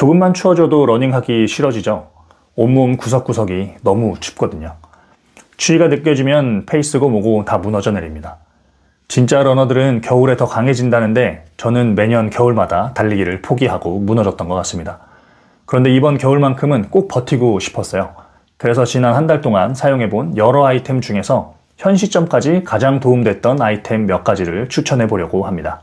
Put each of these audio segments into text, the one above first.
조금만 추워져도 러닝하기 싫어지죠. 온몸 구석구석이 너무 춥거든요. 추위가 느껴지면 페이스고 뭐고 다 무너져 내립니다. 진짜 러너들은 겨울에 더 강해진다는데 저는 매년 겨울마다 달리기를 포기하고 무너졌던 것 같습니다. 그런데 이번 겨울만큼은 꼭 버티고 싶었어요. 그래서 지난 한 달 동안 사용해본 여러 아이템 중에서 현 시점까지 가장 도움됐던 아이템 몇 가지를 추천해 보려고 합니다.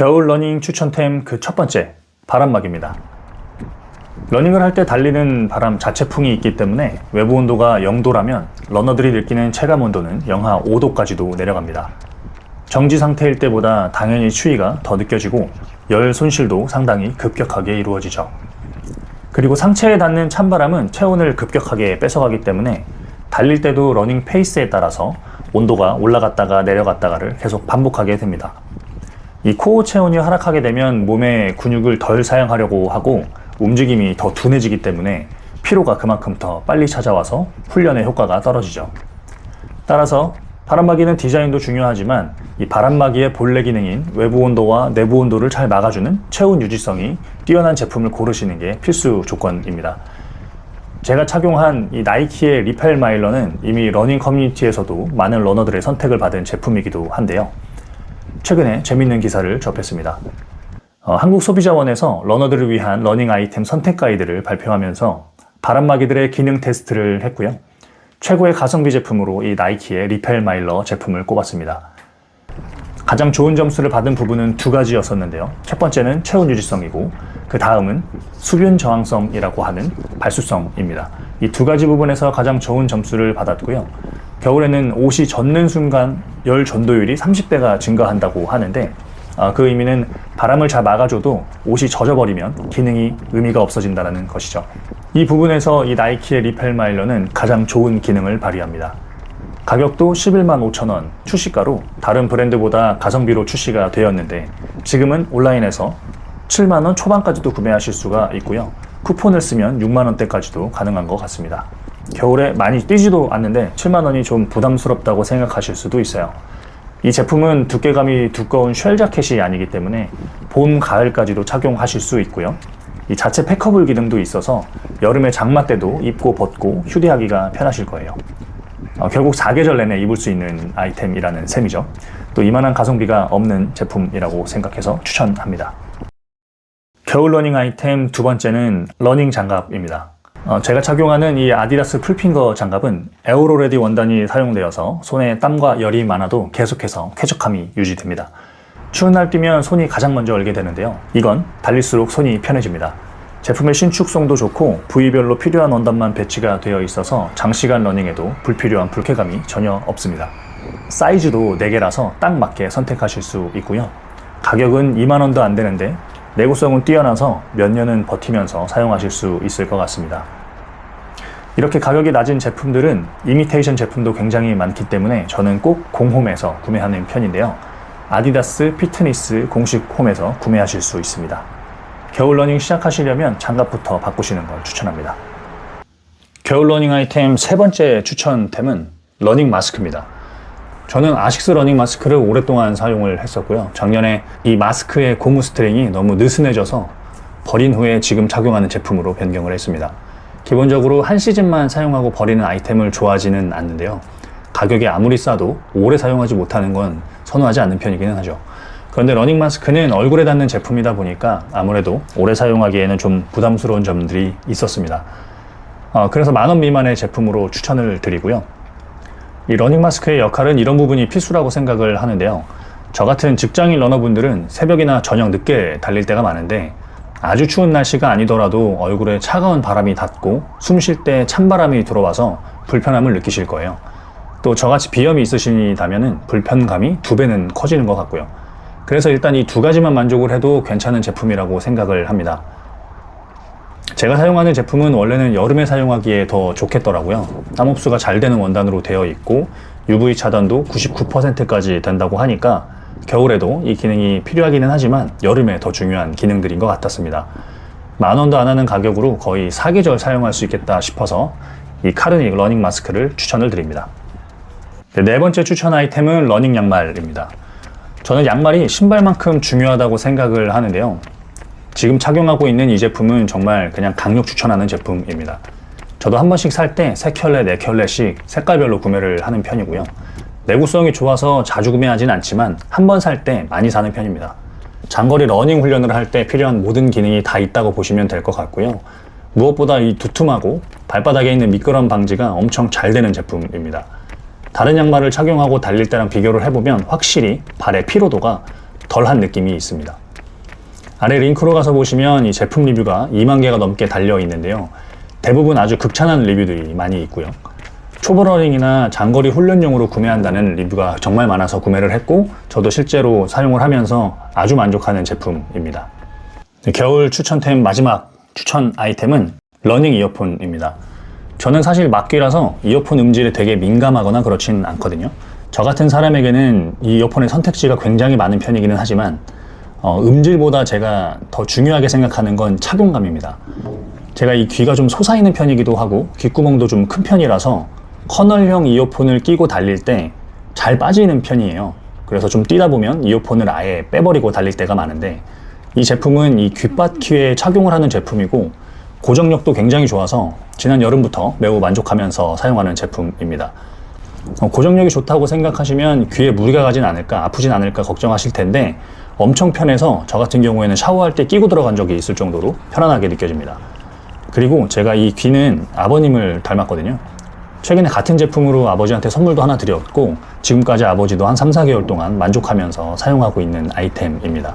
겨울 러닝 추천템 그 첫 번째, 바람막입니다. 러닝을 할 때 달리는 바람 자체풍이 있기 때문에 외부 온도가 0도라면 러너들이 느끼는 체감 온도는 영하 5도까지도 내려갑니다. 정지 상태일 때보다 당연히 추위가 더 느껴지고 열 손실도 상당히 급격하게 이루어지죠. 그리고 상체에 닿는 찬바람은 체온을 급격하게 뺏어가기 때문에 달릴 때도 러닝 페이스에 따라서 온도가 올라갔다가 내려갔다가를 계속 반복하게 됩니다. 이 코어 체온이 하락하게 되면 몸의 근육을 덜 사용하려고 하고 움직임이 더 둔해지기 때문에 피로가 그만큼 더 빨리 찾아와서 훈련의 효과가 떨어지죠. 따라서 바람막이는 디자인도 중요하지만 이 바람막이의 본래 기능인 외부 온도와 내부 온도를 잘 막아주는 체온 유지성이 뛰어난 제품을 고르시는 게 필수 조건입니다. 제가 착용한 이 나이키의 리펠 마일러는 이미 러닝 커뮤니티에서도 많은 러너들의 선택을 받은 제품이기도 한데요. 최근에 재밌는 기사를 접했습니다. 어, 한국소비자원에서 러너들을 위한 러닝 아이템 선택 가이드를 발표하면서 바람막이들의 기능 테스트를 했고요. 최고의 가성비 제품으로 이 나이키의 리펠 마일러 제품을 꼽았습니다. 가장 좋은 점수를 받은 부분은 두 가지였었는데요. 첫 번째는 체온 유지성이고 그 다음은 수분 저항성이라고 하는 발수성입니다. 이 두 가지 부분에서 가장 좋은 점수를 받았고요. 겨울에는 옷이 젖는 순간 열 전도율이 30배가 증가한다고 하는데 아, 그 의미는 바람을 잘 막아줘도 옷이 젖어버리면 기능이 의미가 없어진다는 것이죠. 이 부분에서 이 나이키의 리펠 마일러는 가장 좋은 기능을 발휘합니다. 가격도 11만 5천 원 출시가로 다른 브랜드보다 가성비로 출시가 되었는데 지금은 온라인에서 7만 원 초반까지도 구매하실 수가 있고요. 쿠폰을 쓰면 6만 원대까지도 가능한 것 같습니다. 겨울에 많이 뛰지도 않는데 7만 원이 좀 부담스럽다고 생각하실 수도 있어요. 이 제품은 두께감이 두꺼운 쉘 자켓이 아니기 때문에 봄, 가을까지도 착용하실 수 있고요. 이 자체 팩커블 기능도 있어서 여름에 장마 때도 입고 벗고 휴대하기가 편하실 거예요. 어, 결국 4계절 내내 입을 수 있는 아이템이라는 셈이죠. 또 이만한 가성비가 없는 제품이라고 생각해서 추천합니다. 겨울 러닝 아이템 두 번째는 러닝 장갑입니다. 어, 제가 착용하는 이 아디다스 풀핑거 장갑은 에어로레디 원단이 사용되어서 손에 땀과 열이 많아도 계속해서 쾌적함이 유지됩니다. 추운 날 뛰면 손이 가장 먼저 얼게 되는데요. 이건 달릴수록 손이 편해집니다. 제품의 신축성도 좋고 부위별로 필요한 원단만 배치가 되어 있어서 장시간 러닝에도 불필요한 불쾌감이 전혀 없습니다. 사이즈도 4개라서 딱 맞게 선택하실 수 있고요. 가격은 2만원도 안 되는데 내구성은 뛰어나서 몇 년은 버티면서 사용하실 수 있을 것 같습니다. 이렇게 가격이 낮은 제품들은 이미테이션 제품도 굉장히 많기 때문에 저는 꼭 공홈에서 구매하는 편인데요. 아디다스 피트니스 공식 홈에서 구매하실 수 있습니다. 겨울 러닝 시작하시려면 장갑부터 바꾸시는 걸 추천합니다. 겨울 러닝 아이템 세 번째 추천템은 러닝 마스크입니다. 저는 아식스 러닝 마스크를 오랫동안 사용을 했었고요. 작년에 이 마스크의 고무 스트링이 너무 느슨해져서 버린 후에 지금 착용하는 제품으로 변경을 했습니다. 기본적으로 한 시즌만 사용하고 버리는 아이템을 좋아하지는 않는데요. 가격이 아무리 싸도 오래 사용하지 못하는 건 선호하지 않는 편이기는 하죠. 그런데 러닝 마스크는 얼굴에 닿는 제품이다 보니까 아무래도 오래 사용하기에는 좀 부담스러운 점들이 있었습니다. 어, 그래서 만 원 미만의 제품으로 추천을 드리고요. 이 러닝 마스크의 역할은 이런 부분이 필수라고 생각을 하는데요. 저 같은 직장인 러너분들은 새벽이나 저녁 늦게 달릴 때가 많은데 아주 추운 날씨가 아니더라도 얼굴에 차가운 바람이 닿고 숨 쉴 때 찬바람이 들어와서 불편함을 느끼실 거예요. 또 저같이 비염이 있으시다면 불편감이 두 배는 커지는 것 같고요. 그래서 일단 이 두 가지만 만족을 해도 괜찮은 제품이라고 생각을 합니다. 제가 사용하는 제품은 원래는 여름에 사용하기에 더 좋겠더라고요. 땀 흡수가 잘 되는 원단으로 되어 있고 UV 차단도 99%까지 된다고 하니까 겨울에도 이 기능이 필요하기는 하지만 여름에 더 중요한 기능들인 것 같았습니다. 만 원도 안 하는 가격으로 거의 4계절 사용할 수 있겠다 싶어서 이 카르닉 러닝 마스크를 추천을 드립니다. 네, 네 번째 추천 아이템은 러닝 양말입니다. 저는 양말이 신발만큼 중요하다고 생각을 하는데요. 지금 착용하고 있는 이 제품은 정말 그냥 강력 추천하는 제품입니다. 저도 한 번씩 살 때 세 켤레, 네 켤레씩 색깔별로 구매를 하는 편이고요. 내구성이 좋아서 자주 구매하진 않지만 한 번 살 때 많이 사는 편입니다. 장거리 러닝 훈련을 할 때 필요한 모든 기능이 다 있다고 보시면 될 것 같고요. 무엇보다 이 두툼하고 발바닥에 있는 미끄럼 방지가 엄청 잘 되는 제품입니다. 다른 양말을 착용하고 달릴 때랑 비교를 해보면 확실히 발의 피로도가 덜한 느낌이 있습니다. 아래 링크로 가서 보시면 이 제품 리뷰가 2만 개가 넘게 달려 있는데요. 대부분 아주 극찬한 리뷰들이 많이 있고요. 초보 러닝이나 장거리 훈련용으로 구매한다는 리뷰가 정말 많아서 구매를 했고 저도 실제로 사용을 하면서 아주 만족하는 제품입니다. 네, 겨울 추천템 마지막 추천 아이템은 러닝 이어폰입니다. 저는 사실 막귀라서 이어폰 음질에 되게 민감하거나 그렇진 않거든요. 저 같은 사람에게는 이 이어폰의 선택지가 굉장히 많은 편이기는 하지만 어, 음질보다 제가 더 중요하게 생각하는 건 착용감입니다. 제가 이 귀가 좀 솟아있는 편이기도 하고 귓구멍도 좀 큰 편이라서 커널형 이어폰을 끼고 달릴 때 잘 빠지는 편이에요. 그래서 좀 뛰다 보면 이어폰을 아예 빼버리고 달릴 때가 많은데 이 제품은 이 귓바퀴에 착용을 하는 제품이고 고정력도 굉장히 좋아서 지난 여름부터 매우 만족하면서 사용하는 제품입니다. 어, 고정력이 좋다고 생각하시면 귀에 무리가 가진 않을까, 아프진 않을까 걱정하실 텐데 엄청 편해서 저 같은 경우에는 샤워할 때 끼고 들어간 적이 있을 정도로 편안하게 느껴집니다. 그리고 제가 이 귀는 아버님을 닮았거든요. 최근에 같은 제품으로 아버지한테 선물도 하나 드렸고 지금까지 아버지도 한 3, 4개월 동안 만족하면서 사용하고 있는 아이템입니다.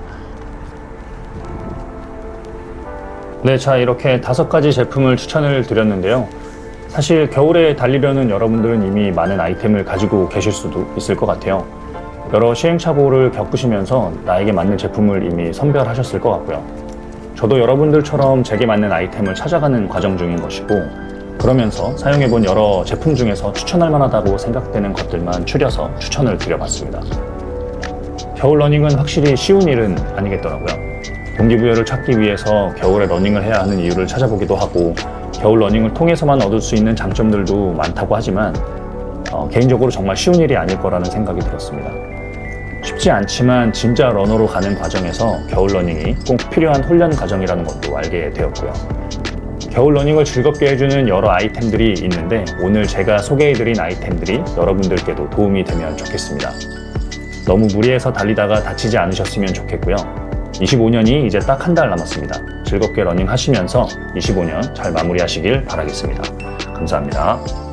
네, 자 이렇게 다섯 가지 제품을 추천을 드렸는데요. 사실 겨울에 달리려는 여러분들은 이미 많은 아이템을 가지고 계실 수도 있을 것 같아요. 여러 시행착오를 겪으시면서 나에게 맞는 제품을 이미 선별하셨을 것 같고요. 저도 여러분들처럼 제게 맞는 아이템을 찾아가는 과정 중인 것이고, 그러면서 사용해본 여러 제품 중에서 추천할 만하다고 생각되는 것들만 추려서 추천을 드려봤습니다. 겨울 러닝은 확실히 쉬운 일은 아니겠더라고요. 동기부여를 찾기 위해서 겨울에 러닝을 해야 하는 이유를 찾아보기도 하고 겨울 러닝을 통해서만 얻을 수 있는 장점들도 많다고 하지만 어, 개인적으로 정말 쉬운 일이 아닐 거라는 생각이 들었습니다. 쉽지 않지만 진짜 러너로 가는 과정에서 겨울 러닝이 꼭 필요한 훈련 과정이라는 것도 알게 되었고요. 겨울 러닝을 즐겁게 해주는 여러 아이템들이 있는데 오늘 제가 소개해드린 아이템들이 여러분들께도 도움이 되면 좋겠습니다. 너무 무리해서 달리다가 다치지 않으셨으면 좋겠고요. 25년이 이제 딱 한 달 남았습니다. 즐겁게 러닝 하시면서 25년 잘 마무리하시길 바라겠습니다. 감사합니다.